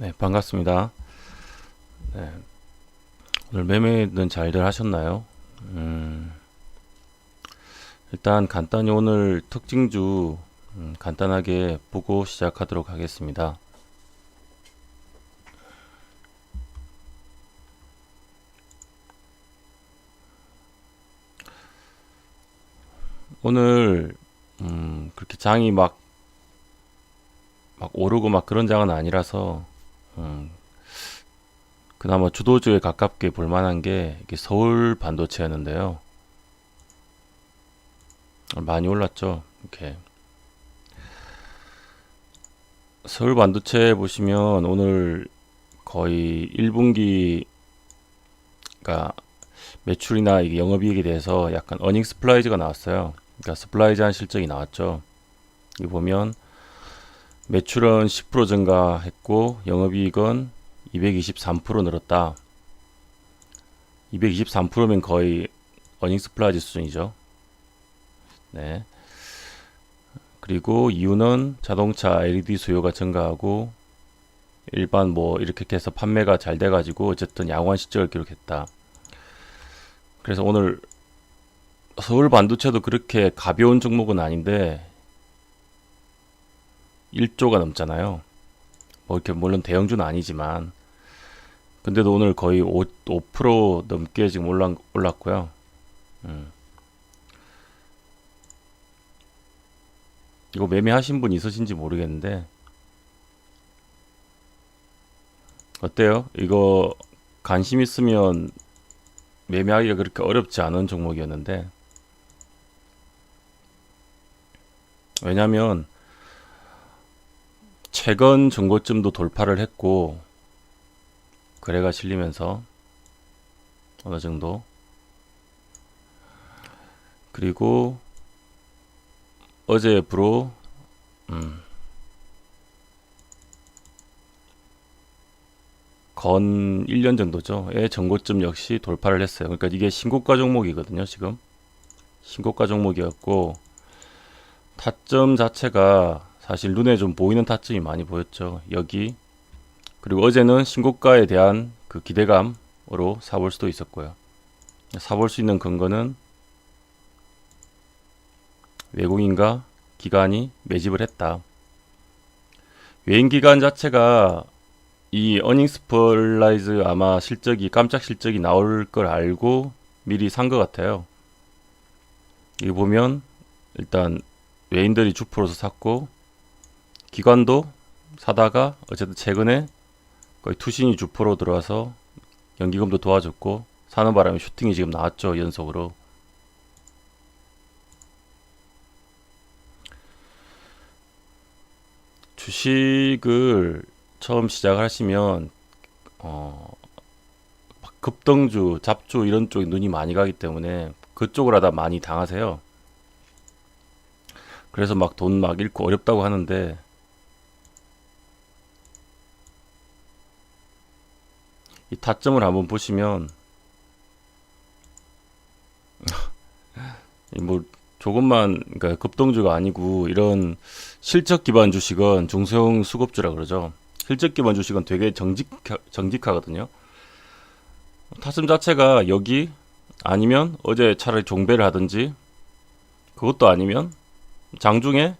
네, 반갑습니다. 네, 오늘 매매는 잘들 하셨나요? 음, 일단 간단히 오늘 특징주 음, 간단하게 보고 시작하도록 하겠습니다. 오늘 음, 그렇게 장이 막, 막 오르고 막 그런 장은 아니라서 음, 그나마 주도주에 가깝게 볼 만한 게 서울 반도체였는데요. 많이 올랐죠. 이렇게 서울 반도체 보시면 오늘 거의 1분기가 매출이나 이게 영업이익에 대해서 약간 어닝 스플라이즈가 나왔어요. 그러니까 스플라이즈한 실적이 나왔죠. 이 보면 매출은 10% 증가했고 영업이익은 223% 늘었다. 223%면 거의 어닝 스 플라이즈 수준이죠. 네. 그리고 이유는 자동차 LED 수요가 증가하고 일반 뭐 이렇게 해서 판매가 잘 돼가지고 어쨌든 양호한 실적을 기록했다. 그래서 오늘 서울 반도체도 그렇게 가벼운 종목은 아닌데 1조가 넘잖아요. 뭐 이렇게 물론 대형주는 아니지만 근데도 오늘 거의 5, 5% 넘게 지금 올라, 올랐고요. 음. 이거 매매하신 분 있으신지 모르겠는데 어때요? 이거 관심 있으면 매매하기가 그렇게 어렵지 않은 종목이었는데 왜냐면 최근 정고점도 돌파를 했고 거래가 실리면서 어느 정도 그리고 어제 부로 음, 건 1년 정도죠. 의 전고점 역시 돌파를 했어요. 그러니까 이게 신고가 종목이거든요, 지금. 신고가 종목이었고 타점 자체가 사실 눈에 좀 보이는 타점이 많이 보였죠. 여기 그리고 어제는 신고가에 대한 그 기대감으로 사볼 수도 있었고요. 사볼 수 있는 근거는 외국인과 기관이 매집을 했다. 외인 기관 자체가 이 어닝 스플라이즈 아마 실적이 깜짝 실적이 나올 걸 알고 미리 산 것 같아요. 여기 보면 일단 외인들이 주포로서 샀고 기관도 사다가 어쨌든 최근에 거의 투신이 주포로 들어와서 연기금도 도와줬고 사는 바람에 슈팅이 지금 나왔죠 연속으로 주식을 처음 시작하시면 어, 급등주, 잡주 이런 쪽에 눈이 많이 가기 때문에 그쪽을 하다 많이 당하세요. 그래서 막 돈막 잃고 어렵다고 하는데 이 타점을 한번 보시면 뭐 조금만 그러니까 급등주가 아니고 이런 실적 기반 주식은 중소형 수급주라 그러죠. 실적 기반 주식은 되게 정직 정직하거든요. 타점 자체가 여기 아니면 어제 차라리 종배를 하든지 그것도 아니면 장중에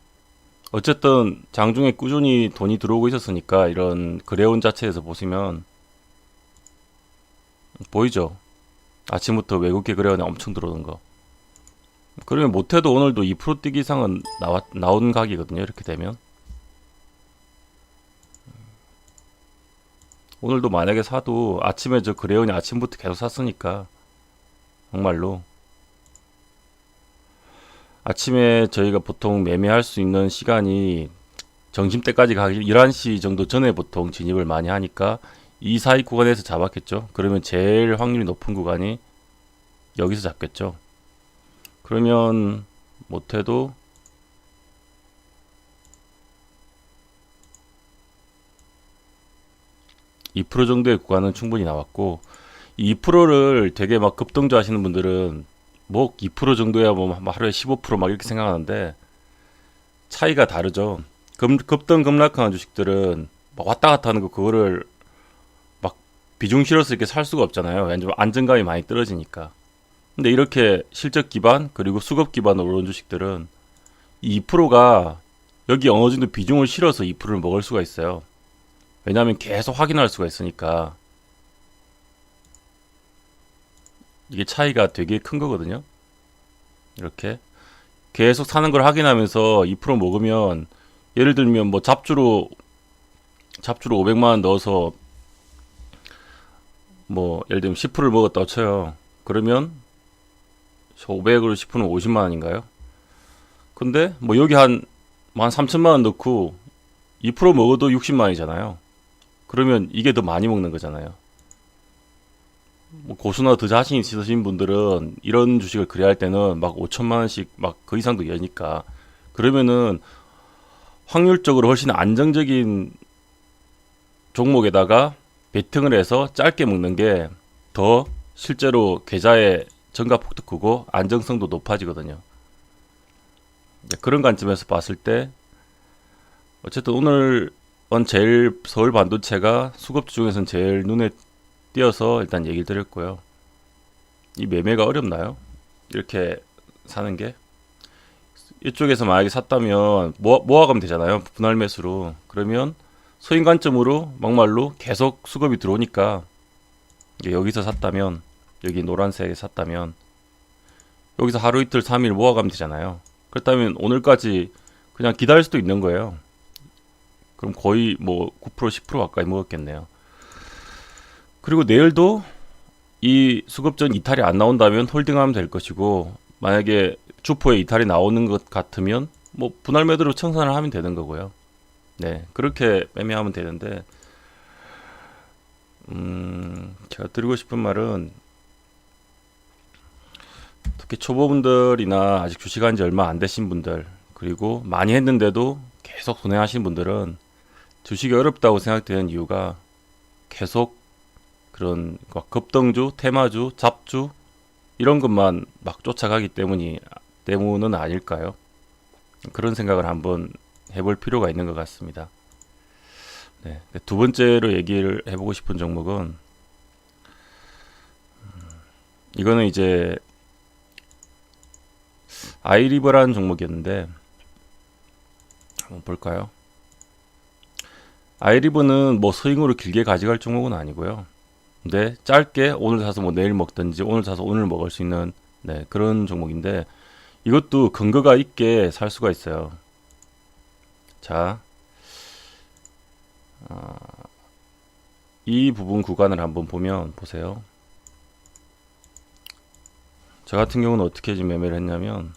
어쨌든 장중에 꾸준히 돈이 들어오고 있었으니까 이런 그래온 자체에서 보시면 보이죠? 아침부터 외국계 거래원에 엄청 들어오는 거. 그러면 못해도 오늘도 2% 뛰기 이상은 나왔, 나온 각이거든요. 이렇게 되면. 오늘도 만약에 사도 아침에 저 그래온이 아침부터 계속 샀으니까 정말로 아침에 저희가 보통 매매할 수 있는 시간이 점심때까지 가기 11시 정도 전에 보통 진입을 많이 하니까 이 사이 구간에서 잡았겠죠. 그러면 제일 확률이 높은 구간이 여기서 잡겠죠. 그러면 못해도 (2% 정도의 구간은 충분히 나왔고 이 2%를 되게 막 급등주 하시는 분들은 뭐 2% 정도야 뭐 하루에 15%막 이렇게 생각하는데 차이가 다르죠. 급, 급등 급락한 주식들은 막 왔다 갔다 하는 거 그거를 막 비중 실어서 이렇게 살 수가 없잖아요. 왜냐면 안정감이 많이 떨어지니까. 근데 이렇게 실적 기반 그리고 수급 기반으로 오른 주식들은 이 2%가 여기 어느 정도 비중을 실어서 2%를 먹을 수가 있어요. 왜냐하면 계속 확인할 수가 있으니까 이게 차이가 되게 큰 거거든요. 이렇게 계속 사는 걸 확인하면서 2% 먹으면 예를 들면 뭐 잡주로 잡주로 500만 원 넣어서 뭐 예를 들면 10%를 먹었다 쳐요. 그러면 500으로 10%는 50만 원인가요? 근데 뭐 여기 한, 뭐한 3천만 원 넣고 2% 먹어도 60만 원이잖아요. 그러면 이게 더 많이 먹는 거잖아요. 뭐 고수나 더 자신 있으신 분들은 이런 주식을 거래할 때는 막 5천만 원씩 막 그 이상도 여니까 그러면은 확률적으로 훨씬 안정적인 종목에다가 베팅을 해서 짧게 먹는 게 더 실제로 계좌의 증가폭도 크고 안정성도 높아지거든요. 네, 그런 관점에서 봤을 때 어쨌든 오늘은 제일 서울 반도체가 수급주 중에서는 제일 눈에 띄어서 일단 얘기를 드렸고요. 이 매매가 어렵나요? 이렇게 사는 게 이쪽에서 만약에 샀다면 모아, 모아가면 되잖아요. 분할 매수로 그러면 소인 관점으로 막말로 계속 수급이 들어오니까 여기서 샀다면 여기 노란색에 샀다면 여기서 하루 이틀 3일 모아가면 되잖아요. 그렇다면 오늘까지 그냥 기다릴 수도 있는 거예요. 그럼 거의 뭐 9% 10% 가까이 먹었겠네요. 그리고 내일도 이 수급전 이탈이 안 나온다면 홀딩하면 될 것이고 만약에 주포에 이탈이 나오는 것 같으면 뭐 분할 매도로 청산을 하면 되는 거고요. 네, 그렇게 매매하면 되는데 음, 제가 드리고 싶은 말은 특히 초보분들이나 아직 주식한 지 얼마 안 되신 분들 그리고 많이 했는데도 계속 손해하신 분들은 주식이 어렵다고 생각되는 이유가 계속 그런 막 급등주, 테마주, 잡주 이런 것만 막 쫓아가기 때문이 때문은 아닐까요? 그런 생각을 한번 해볼 필요가 있는 것 같습니다. 네, 두 번째로 얘기를 해보고 싶은 종목은 음, 이거는 이제 아이리버라는 종목이었는데 한번 볼까요? 아이리버는 뭐 스윙으로 길게 가져갈 종목은 아니고요. 근데 짧게 오늘 사서 뭐 내일 먹든지 오늘 사서 오늘 먹을 수 있는 네, 그런 종목인데 이것도 근거가 있게 살 수가 있어요. 자, 어, 이 부분 구간을 한번 보면 보세요. 저 같은 경우는 어떻게 지금 매매를 했냐면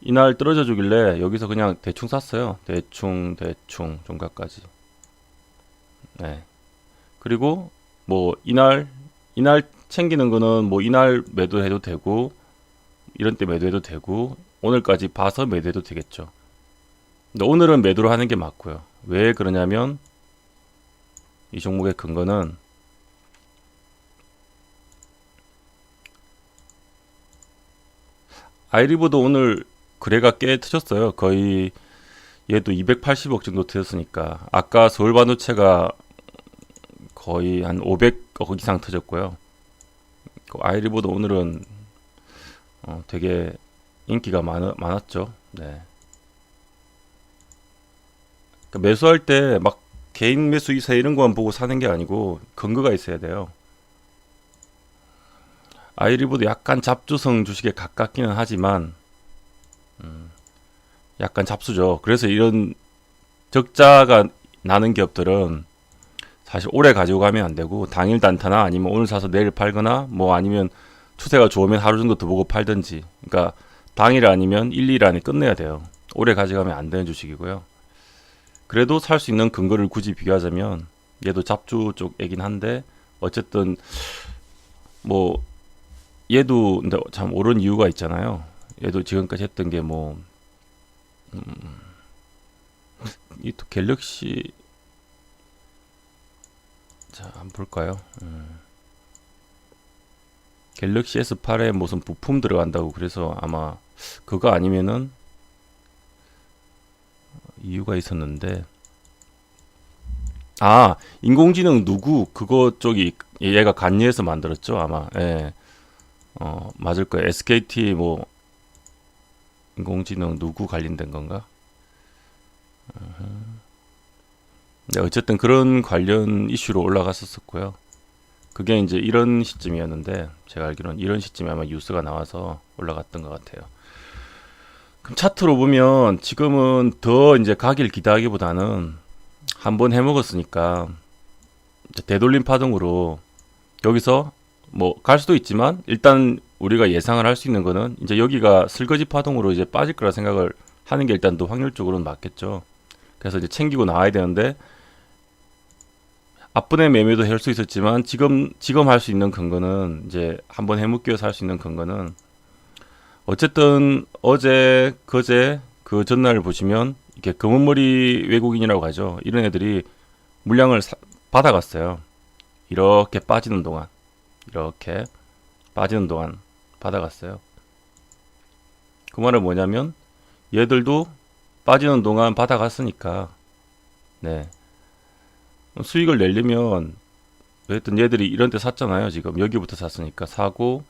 이날 떨어져 주길래 여기서 그냥 대충 샀어요. 대충 대충 종가까지. 네. 그리고 뭐 이날 이날 챙기는 거는 뭐 이날 매도해도 되고 이런 때 매도해도 되고 오늘까지 봐서 매도해도 되겠죠. 근데 오늘은 매도를 하는 게 맞고요. 왜 그러냐면 이 종목의 근거는 아이리보도 오늘 거래가 꽤 터졌어요. 거의 얘도 280억 정도 터졌으니까 아까 서울 반도체가 거의 한 500억 이상 터졌고요. 그 아이리보도 오늘은 어, 되게 인기가 많, 많았죠. 네. 그러니까 매수할 때 막 개인 매수 이사 이런 거만 보고 사는 게 아니고 근거가 있어야 돼요. 아이리보도 약간 잡주성 주식에 가깝기는 하지만 음, 약간 잡수죠. 그래서 이런 적자가 나는 기업들은 사실 오래 가지고 가면 안 되고 당일 단타나 아니면 오늘 사서 내일 팔거나 뭐 아니면 추세가 좋으면 하루 정도 더 보고 팔든지 그러니까 당일 아니면 1, 2일 안에 끝내야 돼요. 오래 가져가면 안 되는 주식이고요. 그래도 살 수 있는 근거를 굳이 비교하자면 얘도 잡주 쪽이긴 한데 어쨌든 뭐 얘도 근데 참 옳은 이유가 있잖아요. 얘도 지금까지 했던 게뭐 음, 이또 갤럭시 자 한번 볼까요? 음. 갤럭시 S8에 무슨 부품 들어간다고 그래서 아마 그거 아니면은 이유가 있었는데 아, 인공지능 누구 그거 쪽이 얘가 간니에서 만들었죠, 아마. 예. 어, 맞을 거예요. SKT 뭐 인공지능 누구 관련된 건가? 네, 어쨌든 그런 관련 이슈로 올라갔었었고요. 그게 이제 이런 시점이었는데 제가 알기로는 이런 시점에 아마 뉴스가 나와서 올라갔던 것 같아요. 그럼 차트로 보면 지금은 더 이제 가길 기대하기보다는 한번 해먹었으니까 되돌림 파동으로 여기서 뭐 갈 수도 있지만 일단 우리가 예상을 할 수 있는 거는 이제 여기가 슬거지 파동으로 이제 빠질 거라 생각을 하는 게 일단 더 확률적으로는 맞겠죠. 그래서 이제 챙기고 나와야 되는데 앞분의 매매도 할 수 있었지만 지금 지금 할 수 있는 근거는 이제 한번 해묵기에서 할 수 있는 근거는 어쨌든 어제 그제 그 전날 보시면 이렇게 검은머리 외국인이라고 하죠. 이런 애들이 물량을 사- 받아갔어요. 이렇게 빠지는 동안 이렇게 빠지는 동안 받아갔어요. 그 말은 뭐냐면 얘들도 빠지는 동안 받아갔으니까 네 수익을 내려면 어쨌든 얘들이 이런 데 샀잖아요. 지금 여기부터 샀으니까 사고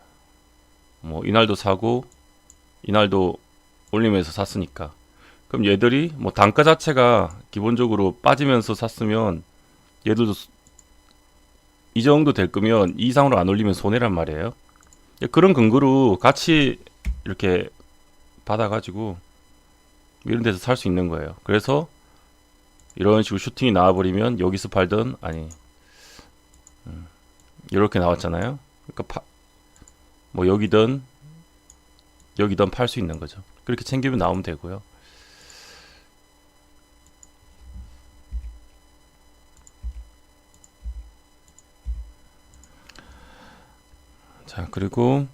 뭐 이날도 사고 이날도 올리면서 샀으니까 그럼 얘들이 뭐 단가 자체가 기본적으로 빠지면서 샀으면 얘들도 수- 이 정도 될 거면 이 이상으로 안 올리면 손해란 말이에요. 그런 근거로 같이 이렇게 받아가지고 이런 데서 살 수 있는 거예요. 그래서 이런 식으로 슈팅이 나와버리면 여기서 팔던 아니 음, 이렇게 나왔잖아요. 그러니까 파, 뭐 여기든 여기든 팔수 있는 거죠. 그렇게 챙기면 나오면 되고요. 자 그리고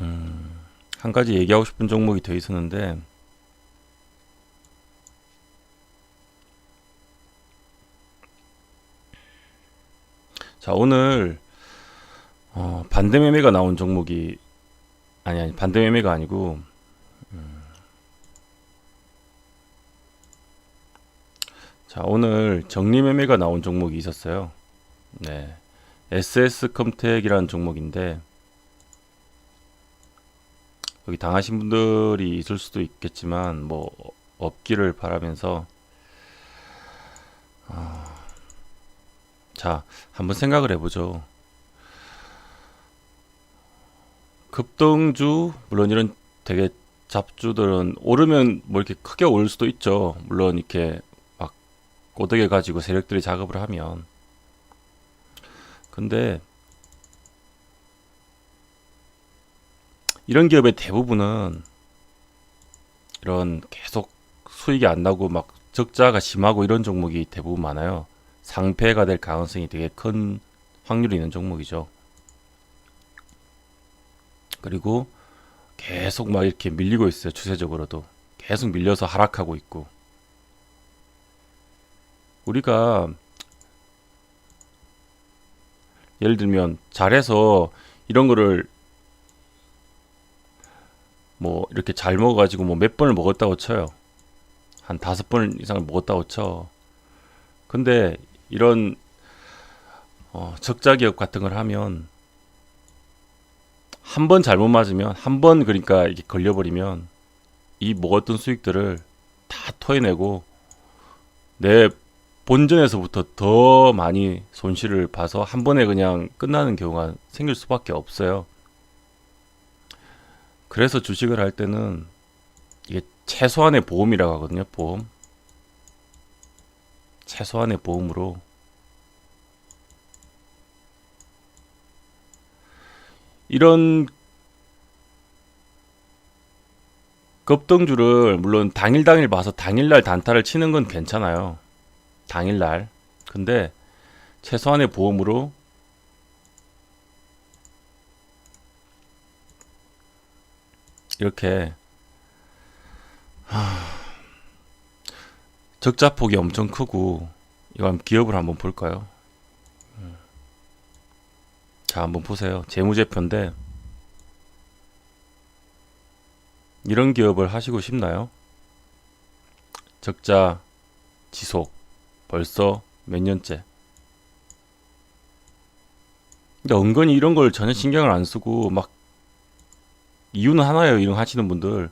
음, 한 가지 얘기하고 싶은 종목이 더 있었는데 자 오늘 어, 반대 매매가 나온 종목이 아니 아니 반대 매매가 아니고 음, 자 오늘 정리 매매가 나온 종목이 있었어요. 네. SS 컴텍이라는 종목인데 여기 당하신 분들이 있을 수도 있겠지만 뭐 없기를 바라면서 아, 자 한번 생각을 해보죠. 급등주 물론 이런 되게 잡주들은 오르면 뭐 이렇게 크게 오를 수도 있죠. 물론 이렇게 막 꼬드겨 가지고 세력들이 작업을 하면 근데 이런 기업의 대부분은 이런 계속 수익이 안 나고 막 적자가 심하고 이런 종목이 대부분 많아요. 상폐가 될 가능성이 되게 큰 확률이 있는 종목이죠. 그리고 계속 막 이렇게 밀리고 있어요. 추세적으로도. 계속 밀려서 하락하고 있고. 우리가 예를 들면 잘해서 이런 거를 뭐 이렇게 잘 먹어가지고 뭐 몇 번을 먹었다고 쳐요. 한 다섯 번 이상을 먹었다고 쳐. 근데 이런 어, 적자 기업 같은 걸 하면 한 번 잘못 맞으면 한 번 그러니까 이게 걸려버리면 이 먹었던 수익들을 다 토해내고 내 본전에서부터 더 많이 손실을 봐서 한 번에 그냥 끝나는 경우가 생길 수밖에 없어요. 그래서 주식을 할 때는 이게 최소한의 보험이라고 하거든요. 보험. 최소한의 보험으로 이런 급등주를 물론 당일 당일 봐서 당일날 단타를 치는 건 괜찮아요. 당일날. 근데 최소한의 보험으로 이렇게 하, 적자 폭이 엄청 크고 한번 기업을 한번 볼까요? 음. 자, 한번 보세요. 재무제표인데 이런 기업을 하시고 싶나요? 적자 지속 벌써 몇 년째. 근데 은근히 이런 걸 전혀 신경을 안 쓰고 막 이유는 하나예요. 이런 거 하시는 분들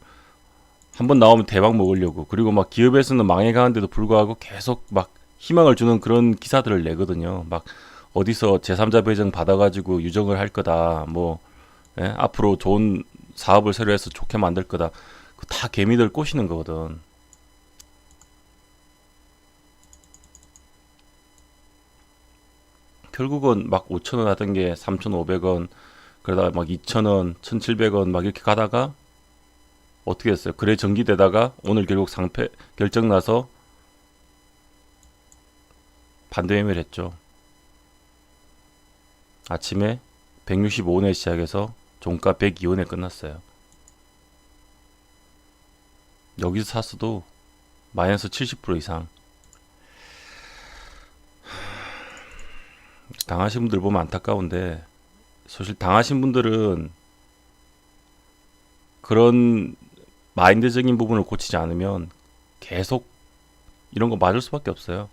한 번 나오면 대박 먹으려고 그리고 막 기업에서는 망해가는데도 불구하고 계속 막 희망을 주는 그런 기사들을 내거든요. 막 어디서 제3자 배정 받아가지고 유정을 할 거다. 뭐 예? 앞으로 좋은 사업을 새로 해서 좋게 만들 거다. 그다 개미들 꼬시는 거거든. 결국은 막 5천원 하던 게 3,500원, 그러다가 막 2,000원, 1,700원 막 이렇게 가다가 어떻게 됐어요? 그래 전기되다가 오늘 결국 상패 결정 나서 반대 매매를 했죠. 아침에 165원에 시작해서 종가 102원에 끝났어요. 여기서 샀어도 마이너스 70% 이상 당하신 분들 보면 안타까운데 사실 당하신 분들은 그런 마인드적인 부분을 고치지 않으면 계속 이런 거 맞을 수밖에 없어요.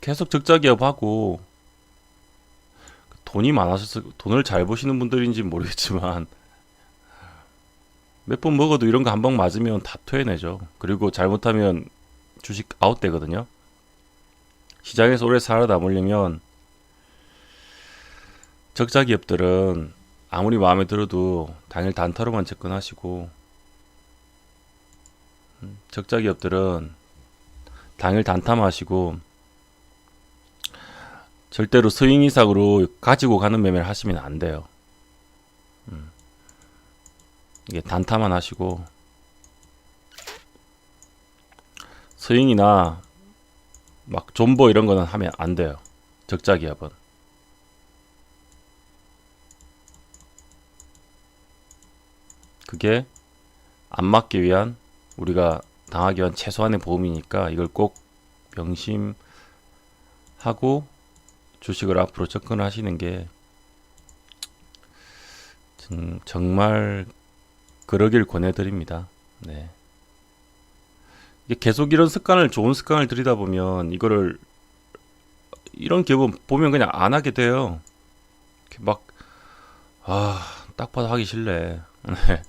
계속 적자 기업하고 돈이 많아서 돈을 잘 버시는 분들인지 모르겠지만 몇 번 먹어도 이런 거 한 방 맞으면 다 토해내죠. 그리고 잘못하면 주식 아웃되거든요. 시장에서 오래 살아남으려면 적자 기업들은 아무리 마음에 들어도 당일 단타로만 접근하시고 음, 적자 기업들은 당일 단타마시고 절대로 스윙 이상으로 가지고 가는 매매를 하시면 안 돼요. 음. 이게 단타만 하시고 스윙이나 막 존버 이런 거는 하면 안 돼요. 적자 기업은. 그게 안 맞기 위한 우리가 당하기 위한 최소한의 보험이니까 이걸 꼭 명심하고 주식을 앞으로 접근하시는 게 정- 정말 그러길 권해드립니다. 네. 계속 이런 습관을 좋은 습관을 들이다 보면 이거를 이런 기업은 보면 그냥 안 하게 돼요. 막 아, 딱 봐도 하기 싫네. 네.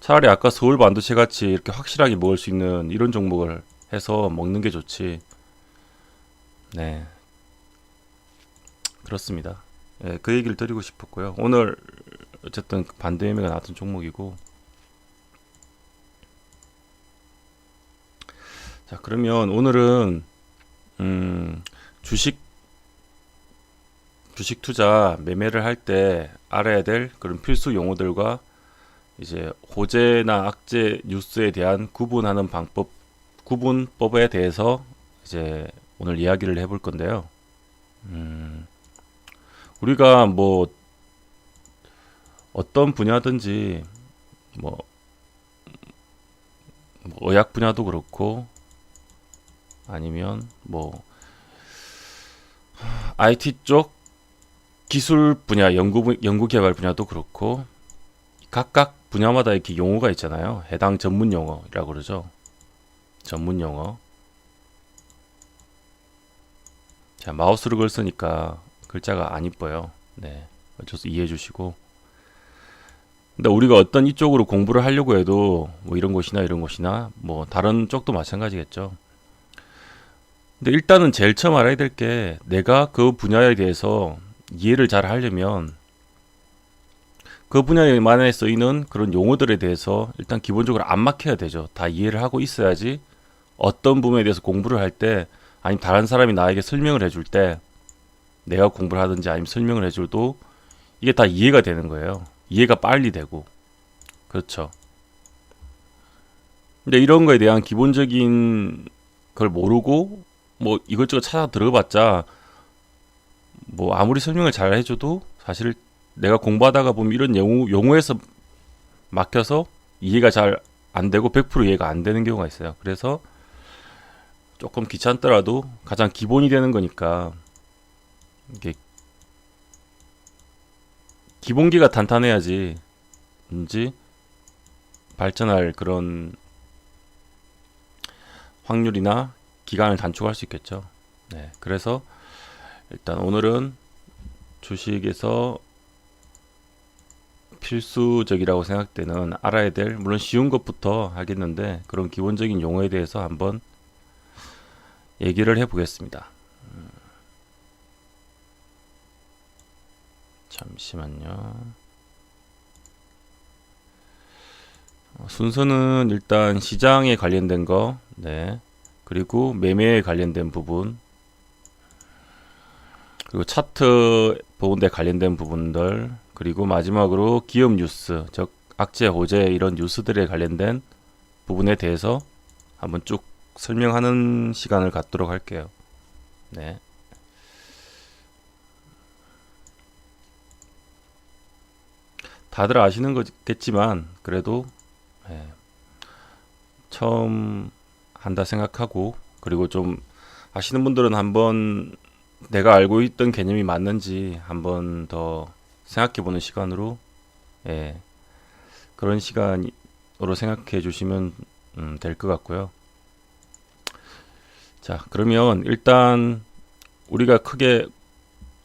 차라리 아까 서울 반도체 같이 이렇게 확실하게 먹을 수 있는 이런 종목을 해서 먹는 게 좋지. 네. 그렇습니다. 예, 그 얘기를 드리고 싶었고요. 오늘 어쨌든 반대 매매가 나왔던 종목이고. 자, 그러면 오늘은 음, 주식 주식 투자 매매를 할 때 알아야 될 그런 필수 용어들과 이제 호재나 악재 뉴스에 대한 구분하는 방법, 구분법에 대해서 이제 오늘 이야기를 해볼 건데요. 음, 우리가 뭐 어떤 분야든지 뭐, 뭐 의학 분야도 그렇고 아니면 뭐 IT 쪽 기술 분야, 연구 분- 연구 개발 분야도 그렇고 각각 분야마다 이렇게 용어가 있잖아요. 해당 전문 용어라고 그러죠. 전문 용어. 자, 마우스를 걸 쓰니까 글자가 안 이뻐요. 네. 어쩔 수 이해해 주시고. 근데 우리가 어떤 이쪽으로 공부를 하려고 해도 뭐 이런 곳이나 이런 곳이나 뭐 다른 쪽도 마찬가지겠죠. 근데 일단은 제일 처음 알아야 될 게 내가 그 분야에 대해서 이해를 잘 하려면 그 분야에만에 쓰이는 그런 용어들에 대해서 일단 기본적으로 안 막혀야 되죠. 다 이해를 하고 있어야지 어떤 부분에 대해서 공부를 할 때 아니면 다른 사람이 나에게 설명을 해줄 때 내가 공부를 하든지 아니면 설명을 해줘도 이게 다 이해가 되는 거예요. 이해가 빨리 되고 그렇죠. 근데 이런 거에 대한 기본적인 걸 모르고 뭐 이것저것 찾아 들어봤자 뭐 아무리 설명을 잘 해줘도 사실 내가 공부하다가 보면 이런 용어, 용어에서 막혀서 이해가 잘 안 되고 100% 이해가 안 되는 경우가 있어요. 그래서 조금 귀찮더라도 가장 기본이 되는 거니까 이게 기본기가 탄탄해야지 지 발전할 그런 확률이나 기간을 단축할 수 있겠죠. 네, 그래서 일단 오늘은 주식에서 필수적이라고 생각되는 알아야 될 물론 쉬운 것부터 하겠는데 그런 기본적인 용어에 대해서 한번 얘기를 해보겠습니다. 잠시만요. 어, 순서는 일단 시장에 관련된 거, 네. 그리고 매매에 관련된 부분, 그리고 차트 보는데 관련된 부분들, 그리고 마지막으로 기업 뉴스, 즉 악재, 호재 이런 뉴스들에 관련된 부분에 대해서 한번 쭉 설명하는 시간을 갖도록 할게요. 네. 다들 아시는 거겠지만 그래도 네. 처음 한다 생각하고 그리고 좀 아시는 분들은 한번 내가 알고 있던 개념이 맞는지 한번 더 생각해 보는 시간으로 예, 그런 시간으로 생각해 주시면 음, 될것 같고요. 자, 그러면 일단 우리가 크게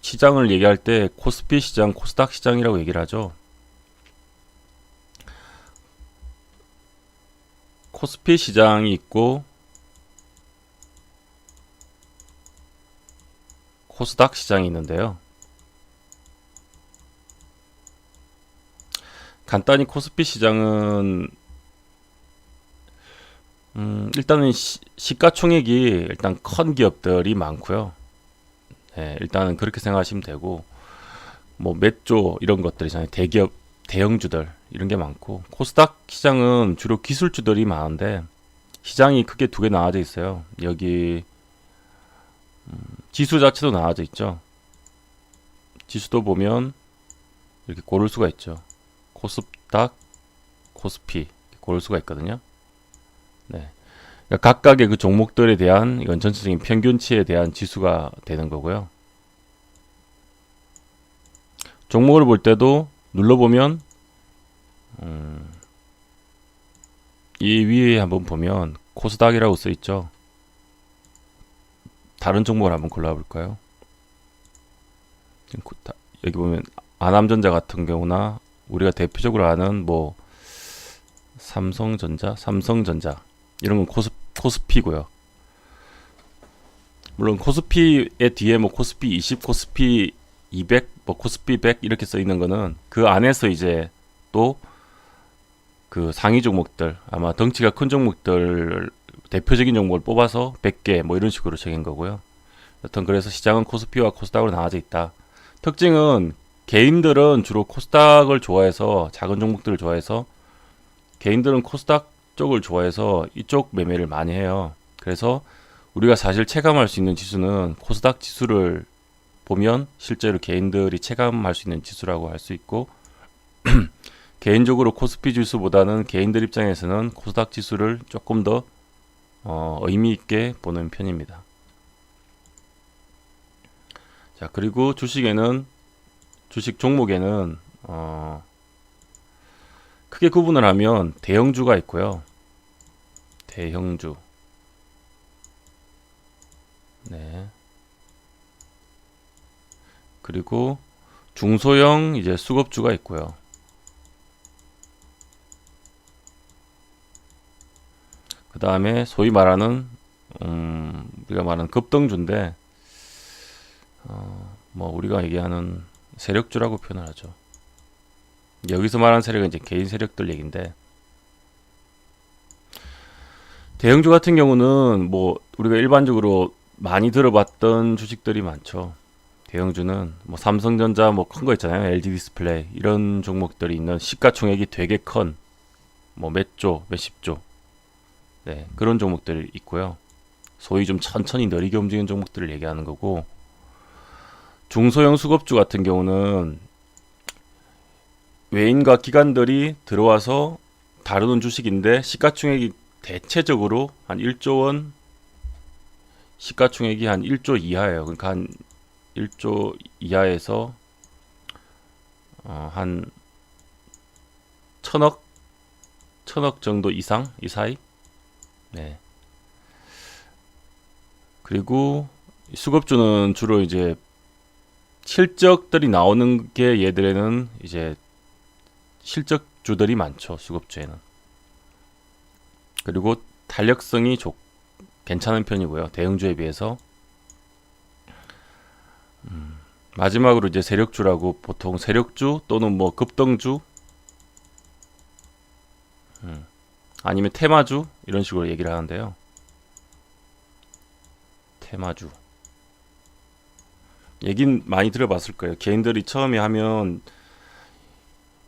시장을 얘기할 때 코스피 시장, 코스닥 시장이라고 얘기를 하죠. 코스피 시장이 있고 코스닥 시장이 있는데요. 간단히 코스피 시장은 음, 일단은 시, 시가총액이 일단 큰 기업들이 많고요. 네, 일단은 그렇게 생각하시면 되고 뭐 맷조 이런 것들 이잖아요. 대기업 대형주들 이런 게 많고 코스닥 시장은 주로 기술주들이 많은데 시장이 크게 두 개 나눠져 있어요. 여기 음, 지수 자체도 나눠져 있죠. 지수도 보면 이렇게 고를 수가 있죠. 코스닥, 코스피 고를 수가 있거든요. 네. 그러니까 각각의 그 종목들에 대한 이건 전체적인 평균치에 대한 지수가 되는 거고요. 종목을 볼 때도 눌러보면 음, 이 위에 한번 보면 코스닥이라고 써 있죠. 다른 종목을 한번 골라볼까요? 여기 보면 아남전자 같은 경우나 우리가 대표적으로 아는 뭐 삼성전자, 삼성전자 이런 건 코스, 코스피고요. 물론 코스피의 뒤에 뭐 코스피 20, 코스피 200, 뭐 코스피 100 이렇게 써 있는 거는 그 안에서 이제 또 그 상위 종목들 아마 덩치가 큰 종목들 대표적인 종목을 뽑아서 100개 뭐 이런 식으로 적인 거고요. 여튼 그래서 시장은 코스피와 코스닥으로 나눠져 있다. 특징은 개인들은 주로 코스닥을 좋아해서 작은 종목들을 좋아해서 개인들은 코스닥 쪽을 좋아해서 이쪽 매매를 많이 해요. 그래서 우리가 사실 체감할 수 있는 지수는 코스닥 지수를 보면 실제로 개인들이 체감할 수 있는 지수라고 할 수 있고 개인적으로 코스피 지수보다는 개인들 입장에서는 코스닥 지수를 조금 더 어, 의미 있게 보는 편입니다. 자 그리고 주식에는 주식 종목에는 어, 크게 구분을 하면 대형주가 있고요. 대형주. 네. 그리고 중소형 이제 수급주가 있고요. 그 다음에 소위 말하는 음, 우리가 말하는 급등주인데 어, 뭐 우리가 얘기하는 세력주라고 표현을 하죠. 여기서 말하는 세력은 이제 개인 세력들 얘긴데 대형주 같은 경우는 뭐 우리가 일반적으로 많이 들어봤던 주식들이 많죠. 대형주는 뭐 삼성전자 뭐 큰 거 있잖아요. LG 디스플레이 이런 종목들이 있는 시가총액이 되게 큰 뭐 몇 조, 몇십 조. 네, 그런 종목들이 있고요. 소위 좀 천천히 느리게 움직이는 종목들을 얘기하는 거고 중소형 수급주 같은 경우는 외인과 기관들이 들어와서 다루는 주식인데 시가총액이 대체적으로 한 1조 원 시가총액이 한 1조 이하예요. 그러니까 한 1조 이하에서 어, 한 천억 천억 정도 이상 이 사이 네. 그리고 수급주는 주로 이제 실적들이 나오는 게 얘들에는 이제 실적주들이 많죠. 수급주에는. 그리고 탄력성이 좋, 괜찮은 편이고요. 대형주에 비해서. 음, 마지막으로 이제 세력주라고 보통 세력주 또는 뭐 급등주 음, 아니면 테마주 이런 식으로 얘기를 하는데요. 테마주. 얘긴 많이 들어봤을 거예요. 개인들이 처음에 하면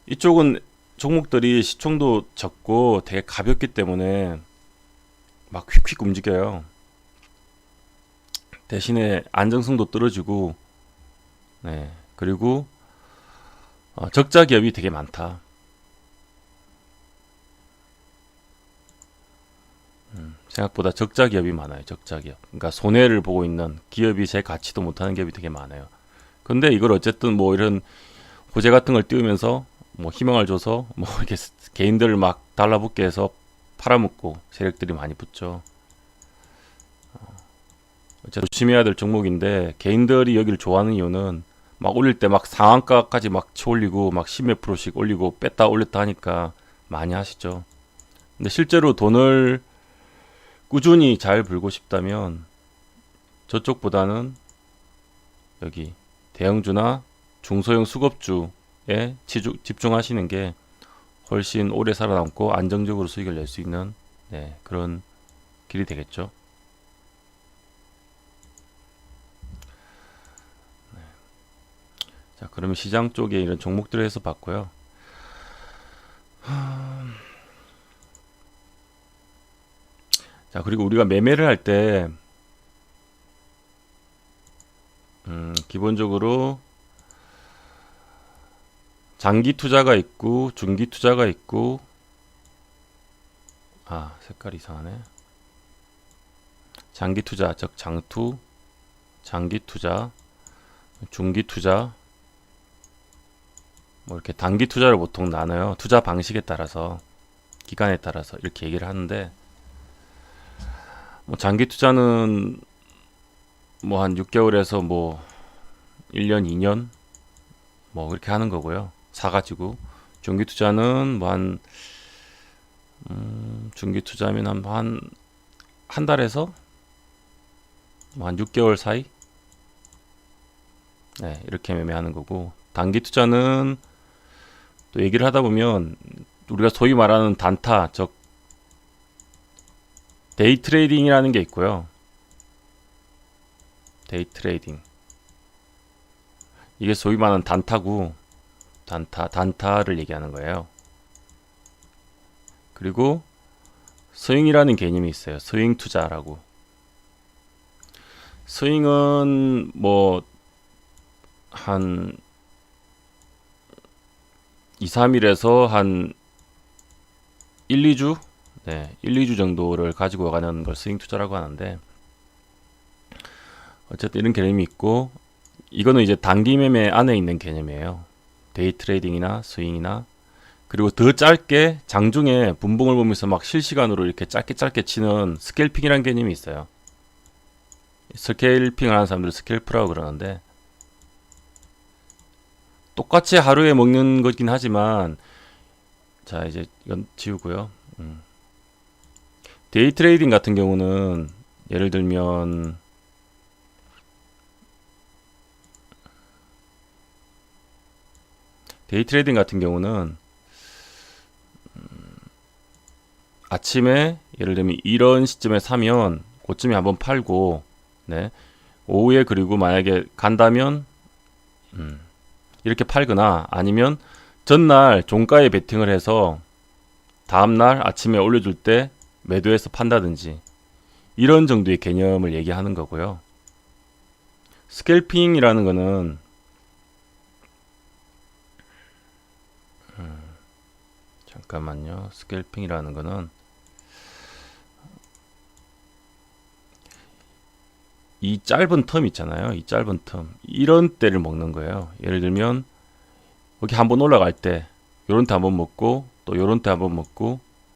이쪽은 종목들이 시총도 적고 되게 가볍기 때문에 막 휙휙 움직여요. 대신에 안정성도 떨어지고, 네 그리고 어, 적자 기업이 되게 많다. 음, 생각보다 적자 기업이 많아요. 적자 기업. 그러니까 손해를 보고 있는 기업이 제 가치도 못하는 기업이 되게 많아요. 근데 이걸 어쨌든 뭐 이런 호재 같은 걸 띄우면서 뭐 희망을 줘서 뭐 이렇게 개인들을 막 달라붙게 해서 팔아먹고 세력들이 많이 붙죠. 어, 어쨌든 조심해야 될 종목인데 개인들이 여기를 좋아하는 이유는 막 올릴 때 막 상한가까지 막 치올리고 막 십몇 프로씩 올리고 뺐다 올렸다 하니까 많이 하시죠. 근데 실제로 돈을 꾸준히 잘 불고 싶다면 저쪽보다는 여기 대형주나 중소형 수급주에 집중하시는 게 훨씬 오래 살아남고 안정적으로 수익을 낼 수 있는 네, 그런 길이 되겠죠. 자, 그러면 시장 쪽에 이런 종목들을 해서 봤고요. 자, 그리고 우리가 매매를 할 때, 음, 기본적으로 장기 투자가 있고, 중기 투자가 있고, 아, 색깔 이상하네. 장기 투자, 즉, 장투, 장기 투자, 중기 투자, 뭐 이렇게 단기 투자를 보통 나눠요. 투자 방식에 따라서, 기간에 따라서 이렇게 얘기를 하는데, 뭐 장기 투자는 뭐 한 6개월에서 뭐 1년, 2년 뭐 그렇게 하는 거고요. 사 가지고 중기 투자는 뭐 한 음, 중기 투자면 한한한 달에서 뭐 한 6개월 사이 네, 이렇게 매매하는 거고 단기 투자는 또 얘기를 하다 보면 우리가 소위 말하는 단타, 즉 데이 트레이딩이라는 게 있고요. 데이 트레이딩. 이게 소위 말하는 단타고, 단타, 단타를 얘기하는 거예요. 그리고 스윙이라는 개념이 있어요. 스윙 투자라고. 스윙은 뭐, 한 2, 3일에서 한 1, 2주 네, 1, 2주 정도를 가지고 가는 걸 스윙 투자라고 하는데 어쨌든 이런 개념이 있고 이거는 이제 단기 매매 안에 있는 개념이에요. 데이 트레이딩이나 스윙이나 그리고 더 짧게 장중에 분봉을 보면서 막 실시간으로 이렇게 짧게 짧게 치는 스캘핑이라는 개념이 있어요. 스캘핑을 하는 사람들은 스캘프라고 그러는데 똑같이 하루에 먹는 거긴 하지만 자 이제 이건 지우고요. 음. 데이 트레이딩 같은 경우는 예를 들면 데이 트레이딩 같은 경우는 음, 아침에 예를 들면 이런 시점에 사면 고점에 한번 팔고 네 오후에 그리고 만약에 간다면 음, 이렇게 팔거나 아니면 전날 종가에 베팅을 해서 다음날 아침에 올려줄 때 매도해서 판다든지 이런 정도의 개념을 얘기하는 거고요. 스캘핑이라는 거는 음, 잠깐만요. 스캘핑이라는 거는 이 짧은 텀 있잖아요. 이 짧은 텀 이런 때를 먹는 거예요. 예를 들면 여기 한번 올라갈 때 요런 때 한번 먹고 또 요런 때 한번 먹고